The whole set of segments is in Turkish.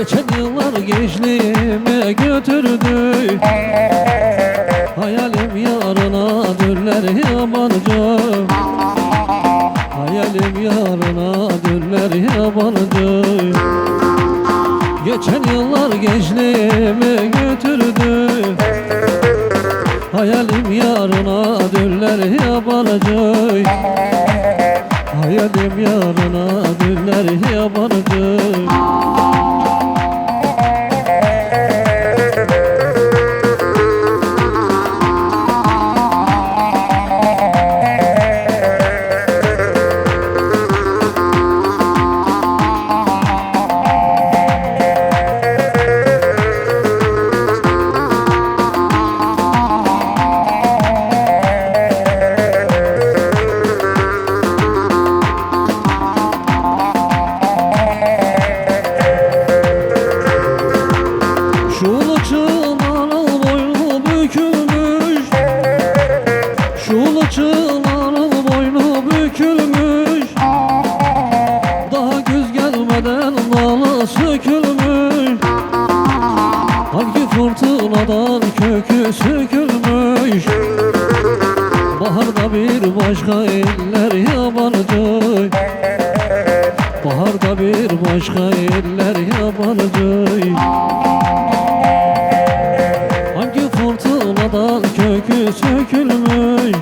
Geçen yıllar gençliğime götürdü. Hayalim yarına döner yabancı. Hayalim yarına döner yabancı. Geçen yıllar gençliğimi götürdü. Hayalim yarına döller yabancı. Hayalim yarına döller yabancı fırtınadan kökü sökülmüş. Baharda bir başka eller yabancı. Baharda bir başka eller yabancı. Hangi fırtınadan kökü sökülmüş?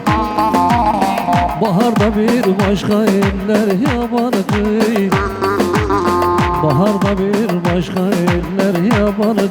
Baharda bir başka eller yabancı Baharda bir başka eller yabancı